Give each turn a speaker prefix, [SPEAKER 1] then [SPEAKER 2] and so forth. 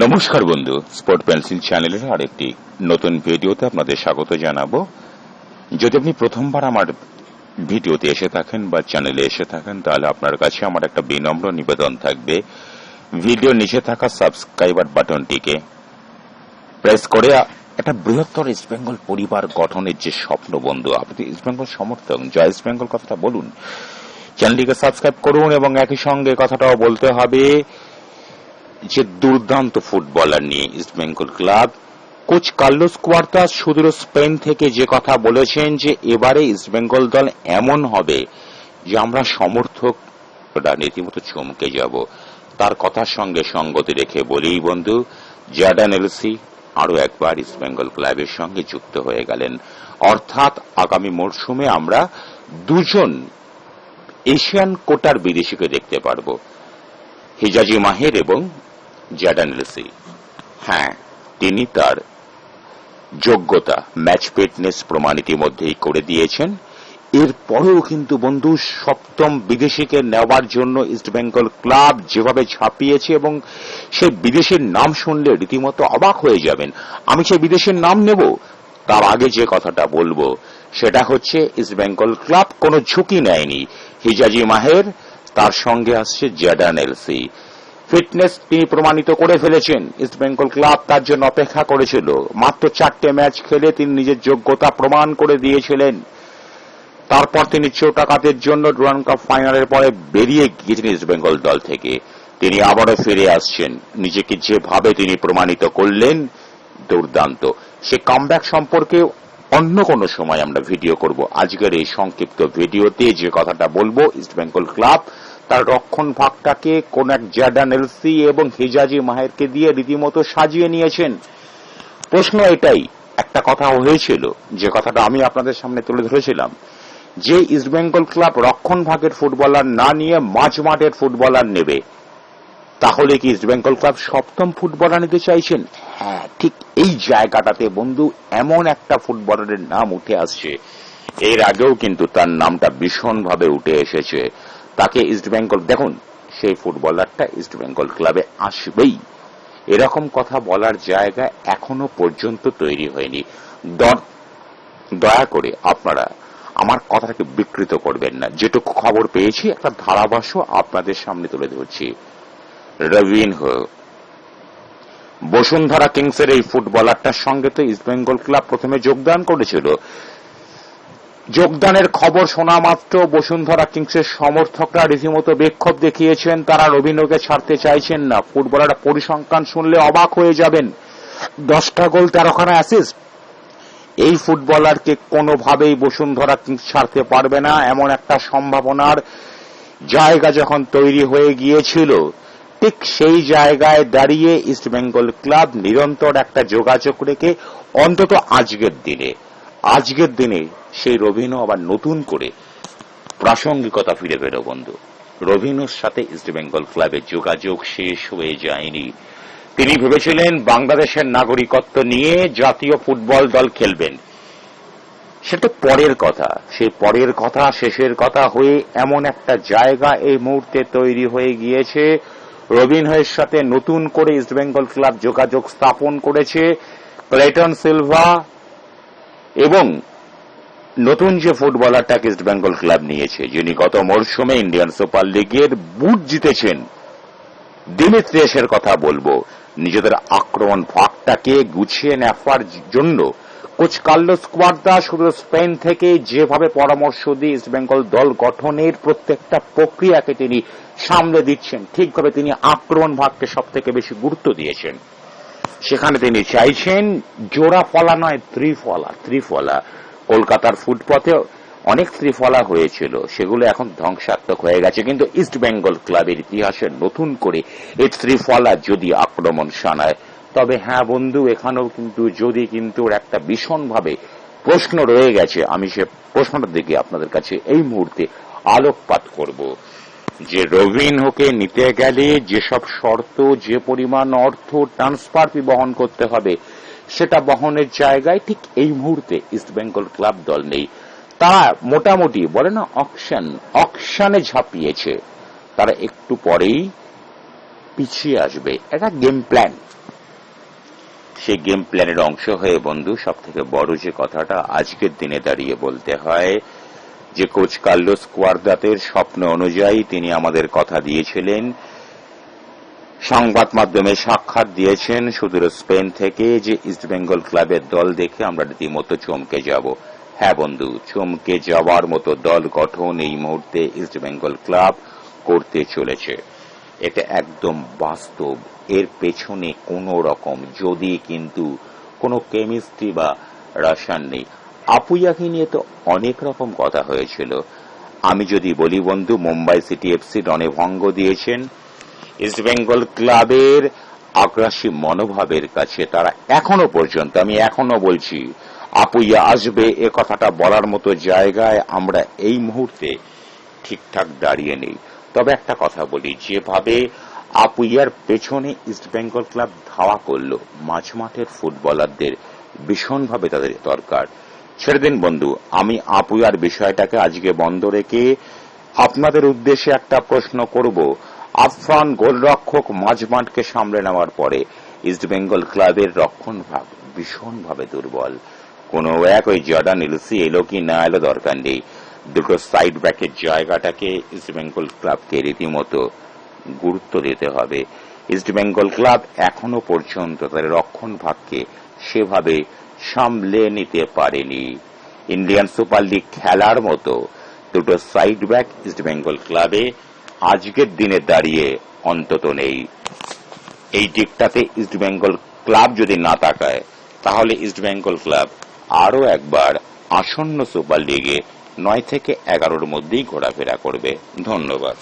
[SPEAKER 1] নমস্কার বন্ধু sport pencil চ্যানেলের আরেকটি নতুন ভিডিওতে আপনাদের স্বাগত জানাব। যদি আপনি প্রথমবার আমার ভিডিওতে এসে থাকেন বা চ্যানেলে এসে থাকেন, তাহলে আপনার কাছে আমার একটা বিনম্র নিবেদন থাকবে। ভিডিও নিচে থাকা সাবস্ক্রাইবার বাটনটিকে প্রেস করে একটা বৃহত্তর ইস্ট বেঙ্গল পরিবার গঠনের যে স্বপ্ন বন্ধু, আপনি ইস্ট বেঙ্গল সমর্থক, জয় ইস্ট বেঙ্গল কথাটা বলুন। চ্যানেলটিকে সাবস্ক্রাইব করুন এবং একই সঙ্গে কথাটাও বলতে হবে যে দুর্দান্ত ফুটবলার নিয়ে East Bengal club coach Carlos কোয়ার্তাস সুদূর স্পেন থেকে যে কথা বলেছেন যে এবারে ইস্ট বেঙ্গল দল এমন হবে যে আমরা সমর্থকরা রীতিমতো চমকে যাব। তার কথার সঙ্গে সঙ্গতি রেখে বলেই বন্ধু জ্যাডান এলসি আরও একবার ইস্ট বেঙ্গল ক্লাবের সঙ্গে যুক্ত হয়ে গেলেন। অর্থাৎ আগামী মরশুমে আমরা দুজন এশিয়ান কোটার বিদেশিকে দেখতে পারব। হিজাজি মাহের এবং জ্যাডান লিসি হ্যাঁ তিনি তার যোগ্যতা ম্যাচ ফিটনেস প্রমাণ ইতিমধ্যেই করে দিয়েছেন। এরপরেও কিন্তু বন্ধু, সপ্তম বিদেশিকে নেওয়ার জন্য ইস্টবেঙ্গল ক্লাব যেভাবে ছাপিয়েছে এবং সেই বিদেশের নাম শুনলে রীতিমতো অবাক হয়ে যাবেন। আমি সেই বিদেশের নাম নেব? তার আগে যে কথাটা বলব, সেটা হচ্ছে ইস্টবেঙ্গল ক্লাব কোনো ঝুঁকি নেয়নি। হিজাজি মাহের তার সঙ্গে আসছে জ্যাডান এলসি ফিটনেস তিনি প্রমাণিত করে ফেলেছেন। ইস্ট বেঙ্গল ক্লাব তার জন্য অপেক্ষা করেছিল। মাত্র চারটে ম্যাচ খেলে তিনি নিজের যোগ্যতা প্রমাণ করে দিয়েছিলেন। তারপর তিনি চোটাকাতের জন্য ডুরান কাপ ফাইনালের পরে বেরিয়ে গিয়েছেন ইস্ট বেঙ্গল দল থেকে। তিনি আবারও ফিরে আসছেন। নিজেকে যেভাবে তিনি প্রমাণিত করলেন, দুর্দান্ত। সে কামব্যাক সম্পর্কে অন্য কোনো সময় আমরা ভিডিও করব। আজকের এই সংক্ষিপ্ত ভিডিওতে যে কথাটা বলব, ইস্ট বেঙ্গল ক্লাব তার রক্ষণ ভাগটাকে কোন এক জ্যাডান এলসি এবং হিজাজি মাহেরকে দিয়ে রীতিমতো সাজিয়ে নিয়েছেন। প্রশ্ন এটাই, একটা কথা হয়েছিল, যে কথাটা আমি আপনাদের সামনে তুলে ধরেছিলাম, যে ইস্টবেঙ্গল ক্লাব রক্ষণ ভাগের ফুটবলার না নিয়ে মাঝ মাঠের ফুটবলার নেবে, তাহলে কি ইস্টবেঙ্গল ক্লাব সপ্তম ফুটবলার নিতে চাইছেন? হ্যাঁ ঠিক এই জায়গাটাতে, বন্ধু, এমন একটা ফুটবলারের নাম উঠে আসছে। এর আগেও কিন্তু তার নামটা ভীষণভাবে উঠে এসেছে। তাকে ইস্টবেঙ্গল দেখুন, সেই ফুটবলারটা ইস্টবেঙ্গল ক্লাবে আসবেই। এরকম কথা বলার জায়গা এখনও পর্যন্ত তৈরি হয়নি। দয়া করে আপনারা আমার কথাটাকে বিকৃত করবেন না। যেটুকু খবর পেয়েছি, একটা ধারাভাষ্য আপনাদের সামনে তুলে ধরছি। রবিনহো বসুন্ধরা কিংসের এই ফুটবলারটার সঙ্গে তো ইস্টবেঙ্গল ক্লাব প্রথমে যোগদান করেছিল। যোগদানের খবর শোনা মাত্র। বসুন্ধরা কিংসের সমর্থকরা রীতিমতো বিক্ষোভ দেখিয়েছেন। তারা রবীন্দ্রকে ছাড়তে চাইছেন না। ফুটবলাররা পরিসংখ্যান শুনলে অবাক হয়ে যাবেন। দশটা গোল, তেরোখানা অ্যাসিস্ট এই ফুটবলারকে কোনোভাবেই বসুন্ধরা কিংস ছাড়তে পারবে না। এমন একটা সম্ভাবনার জায়গা যখন তৈরি হয়ে গিয়েছিল, ঠিক সেই জায়গায় দাঁড়িয়ে ইস্টবেঙ্গল ক্লাব নিরন্তর একটা যোগাযোগ রেখে, অন্তত আজকের দিনে আজকের দিনে সেই রবিনও আবার নতুন করে প্রাসঙ্গিকতা ফিরে পেল, বন্ধু। রবিনোর সাথে ইস্টবেঙ্গল ক্লাবের যোগাযোগ শেষ হয়ে যায়নি। তিনি ভেবেছিলেন বাংলাদেশের নাগরিকত্ব নিয়ে জাতীয় ফুটবল দল খেলবেন। সেটা পরের কথা। সেই পরের কথা, শেষের কথা হয়ে এমন একটা জায়গা এই মুহূর্তে তৈরি হয়ে গিয়েছে। রবিনহের সাথে নতুন করে ইস্টবেঙ্গল ক্লাব যোগাযোগ স্থাপন করেছে প্লেটন সিলভা। এবং নতুন যে ফুটবলারটাকে ইস্ট বেঙ্গল ক্লাব নিয়েছে, যিনি গত মরশুমে ইন্ডিয়ান সুপার লিগের বুট জিতেছেন দিমিত্রিয়াসের কথা বলব। নিজেদের আক্রমণ ভাগটাকে গুছিয়ে নেওয়ার জন্য কোচ কার্লোস কোয়ার্দা শুধু স্পেন থেকে যেভাবে পরামর্শ দিয়ে ইস্ট বেঙ্গল দল গঠনের প্রত্যেকটা প্রক্রিয়াকে তিনি সামলে দিচ্ছেন, ঠিকভাবে তিনি আক্রমণ ভাগকে সব থেকে বেশি গুরুত্ব দিয়েছেন। সেখানে তিনি চাইছেন জোড়া ফলা নয়, ত্রিফলা। ত্রিফলা কলকাতার ফুটপথে অনেক ত্রিফলা হয়েছিল। সেগুলো এখন ধ্বংসাত্মক হয়ে গেছে। কিন্তু ইস্ট বেঙ্গল ক্লাবের ইতিহাসে নতুন করে এই ত্রিফলা যদি আক্রমণ শানায়, তবে হ্যাঁ বন্ধু, এখানেও কিন্তু যদি কিন্তু একটা ভীষণভাবে প্রশ্ন রয়ে গেছে, আমি সে প্রশ্নটার দিকে আপনাদের কাছে এই মুহূর্তে আলোকপাত করব। যে রবিনহোকে নিতে গেলে যেসব শর্ত, যে পরিমাণ অর্থ ট্রান্সফার ফি বহন করতে হবে, সেটা বহনের জায়গায় ঠিক এই মুহূর্তে ইস্টবেঙ্গল ক্লাব দল নেই। তারা মোটামুটি বলে না অকশন অকশনে ঝাঁপিয়েছে। তারা একটু পরেই পিছিয়ে আসবে। এটা গেম প্ল্যান সেই গেম প্ল্যানের অংশ হয়ে বন্ধু সব থেকে বড় যে কথাটা আজকের দিনে দাঁড়িয়ে বলতে হয় যে কোচ কার্লোস কোয়ার্দাতের স্বপ্ন অনুযায়ী তিনি আমাদের কথা দিয়েছিলেন। সংবাদ মাধ্যমে সাক্ষাৎ দিয়েছেন সুদূর স্পেন থেকে যে ইস্টবেঙ্গল ক্লাবের দল দেখে আমরা রীতিমতো চমকে যাব। হ্যাঁ বন্ধু, চমকে যাওয়ার মতো দল গঠন এই মুহূর্তে ইস্টবেঙ্গল ক্লাব করতে চলেছে। এটা একদম বাস্তব। এর পেছনে কোনো রকম, যদি কিন্তু কোনো কেমিস্ট্রি বা রসায়ন নেই। আপুইয়াকে নিয়ে তো অনেক রকম কথা হয়েছিল। আমি যদি বলি, বন্ধু, মুম্বাই সিটি এফসি রনে ভঙ্গ দিয়েছেন। ইস্টবেঙ্গল ক্লাবের আগ্রাসী মনোভাবের কাছে তারা এখনও পর্যন্ত, আমি এখনও বলছি আপুইয়া আসবে, এ কথাটা বলার মতো জায়গায় আমরা এই মুহূর্তে ঠিকঠাক দাঁড়িয়ে নেই। তবে একটা কথা বলি, যেভাবে আপুইয়ার পেছনে ইস্টবেঙ্গল ক্লাব ধাওয়া করল, মাঝমাঠের ফুটবলারদের ভীষণভাবে তাদের দরকার। ছেড়ে দিন বন্ধু। আমি আপুইয়ার বিষয়টাকে আজকে বন্ধ রেখে আপনাদের উদ্দেশ্যে একটা প্রশ্ন করব। আফরান গোলরক্ষক মাঝমাঠকে সামলে নেওয়ার পরে ইস্টবেঙ্গল ক্লাবের রক্ষণ ভাগ ভীষণভাবে দুর্বল। কোন এক ওই জর্ডান ইলসি এলো কি না এলো দরকার নেই। দুটো সাইড ব্যাকের জায়গাটাকে ইস্টবেঙ্গল ক্লাবকে রীতিমতো গুরুত্ব দিতে হবে। ইস্টবেঙ্গল ক্লাব এখনও পর্যন্ত তাদের রক্ষণ ভাগকে সেভাবে সামলে নিতে পারেনি। ইন্ডিয়ান সুপার লিগ খেলার মতো দুটো সাইড ব্যাক ইস্টবেঙ্গল ক্লাবে আজকের দিনে দাঁড়িয়ে অন্তত নেই। এই দিকটাতে ইস্টবেঙ্গল ক্লাব যদি না তাকায়, তাহলে ইস্টবেঙ্গল ক্লাব আরও একবার আসন্ন সুপার লিগে নয় থেকে এগারোর মধ্যেই ঘোরাফেরা করবে। ধন্যবাদ।